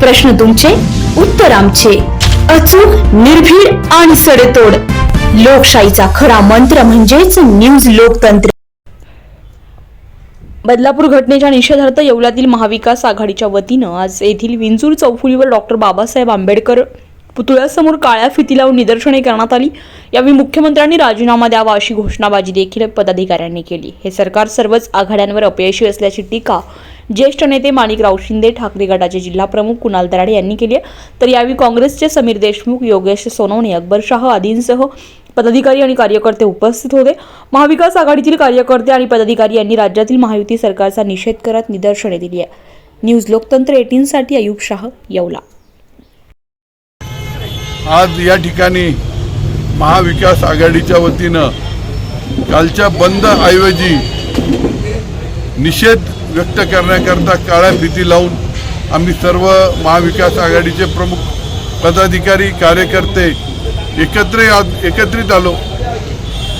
प्रश्न तुमचे उत्तर आमचे. अचूक निर्भीड आणि सडेतोड. लोकशाहीचा खरा मंत्र म्हणजेच न्यूज लोकतंत्र. बदलापूर घटनेच्या निषेधार्थ येवल्यातील महाविकास आघाडीच्या वतीनं आज येथील विंचूर चौफुलीवर डॉक्टर बाबासाहेब आंबेडकर पुतळ्यासमोर काळ्या फिती लावून निदर्शने करण्यात आली. यावेळी मुख्यमंत्र्यांनी राजीनामा द्यावा अशी घोषणाबाजी देखील पदाधिकाऱ्यांनी केली. हे सरकार सर्वच आघाड्यांवर अपयशी असल्याची टीका ज्येष्ठ नेते माणिकराव शिंदे ठाकरे गटाचे जिल्हा प्रमुख कुणाल दराडे यांनी केली आहे. तर यावेळी काँग्रेसचे समीर देशमुख योगेश सोनवणे अकबर शाह आदींसह पदाधिकारी आणि कार्यकर्ते उपस्थित होते. महाविकास आघाडीतील कार्यकर्ते आणि पदाधिकारी यांनी राज्यातील महायुती सरकारचा निषेध करत निदर्शने दिली आहे. न्यूज लोकतंत्र एटीनसाठी अयूब शाह येवला. आज या ठिकाणी महाविकास आघाडीच्या वतीनं कालच्या बंद ऐवजी निषेध व्यक्त करण्याकरता काळ्या भीती लावून आम्ही सर्व महाविकास आघाडीचे प्रमुख पदाधिकारी कार्यकर्ते एकत्र एकत्रित आलो.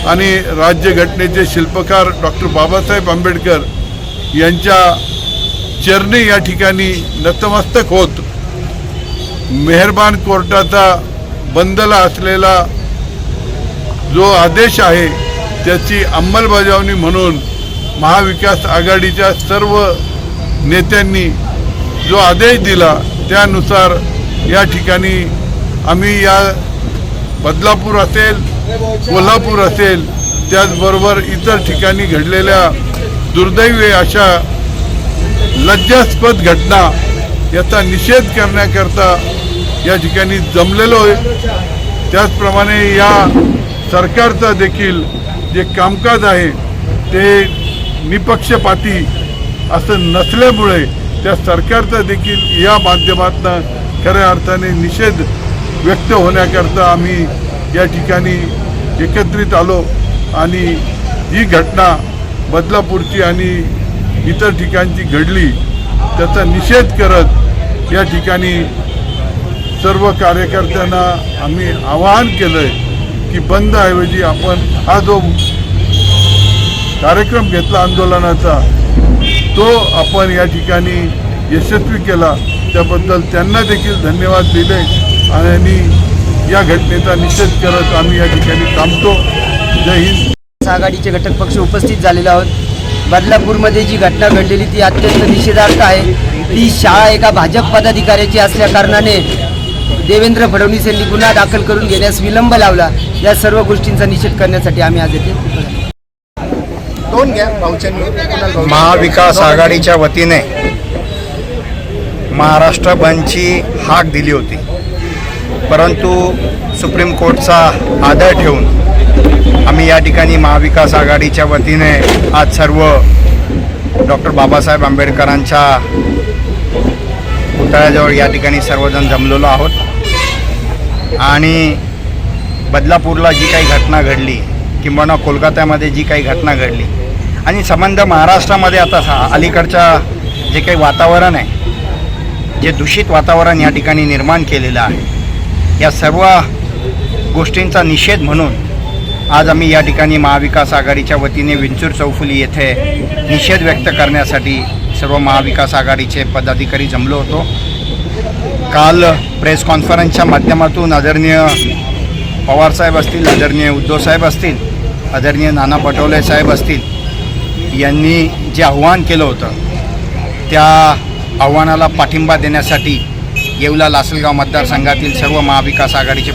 आणि राज्यघटनेचे शिल्पकार डॉक्टर बाबासाहेब आंबेडकर यांच्या चरणी या ठिकाणी नतमस्तक होत मेहरबान कोर्टाचा बंदला असलेला जो आदेश आहे त्याची अंमलबजावणी म्हणून महाविकास आघाडीच्या सर्व नेत्यांनी जो आदेश दिला त्यानुसार या ठिकाणी आम्ही या बदलापूर असेल कोल्हापूर असेल त्याचबरोबर इतर ठिकाणी घडलेल्या दुर्दैवी अशा लज्जास्पद घटना याचा निषेध करण्याकरता या ठिकाणी जमलेलो आहे. त्याचप्रमाणे या सरकारचं देखील जे कामकाज आहे ते निपक्षपाती असं नसल्यामुळे त्या सरकारचा देखील या माध्यमातून खऱ्या अर्थाने निषेध व्यक्त होण्याकरता आम्ही या ठिकाणी एकत्रित आलो आणि ही घटना बदलापूरची आणि इतर ठिकाणची घडली त्याचा निषेध करत या ठिकाणी सर्व कार्यकर्त्यांना आम्ही आवाहन केलं आहे की बंदऐवजी आपण हा जो कार्यक्रम घेतला आंदोलनाचा तो आपण या ठिकाणी यशस्वी केला. त्याबद्दल त्यांना देखील धन्यवाद दिले आणि या घटनेचा निषेध करत आम्ही या ठिकाणी थांबतो. जय हिंद. आघाडीचे घटक पक्ष उपस्थित झालेले आहोत. बदलापूरमध्ये जी घटना घडलेली ती अत्यंत निषेधार्थ आहे. ती शाळा एका भाजप पदाधिकाऱ्याची असल्या कारणाने देवेंद्र फडणवीस यांनी गुन्हा दाखल करून घेण्यास विलंब लावला. या सर्व गोष्टींचा निषेध करण्यासाठी आम्ही आज येथे दोन घ्या महाविकास आघाडीच्या वतीने महाराष्ट्र बंदची हाक दिली होती. परंतु सुप्रीम कोर्टचा आदर ठेवून आम्ही या ठिकाणी महाविकास आघाडीच्या वतीने आज सर्व डॉक्टर बाबासाहेब आंबेडकरांच्या पुतळ्याजवळ या ठिकाणी सर्वजण जमलेलो आहोत. आणि बदलापूरला जी काही घटना घडली किंबहुना कोलकात्यामध्ये जी काही घटना घडली आणि संबंध महाराष्ट्रामध्ये आता हा अलीकडच्या जे काही वातावरण आहे जे दूषित वातावरण या ठिकाणी निर्माण केलेलं आहे या सर्व गोष्टींचा निषेध म्हणून आज आम्ही या ठिकाणी महाविकास आघाडीच्या वतीने विंचूर चौफुली येथे निषेध व्यक्त करण्यासाठी सर्व महाविकास आघाडीचे पदाधिकारी जमलो होतो. काल प्रेस कॉन्फरन्सच्या माध्यमातून आदरणीय पवारसाहेब असतील आदरणीय उद्धवसाहेब असतील आदरणीय नाना पटोले साहेब असतील यांनी जे आव्हान केलं होतं त्या आव्हानाला पाठिंबा देण्यासाठी येवला लासलगाव मतदारसंघातील सर्व महाविकास आघाडीचे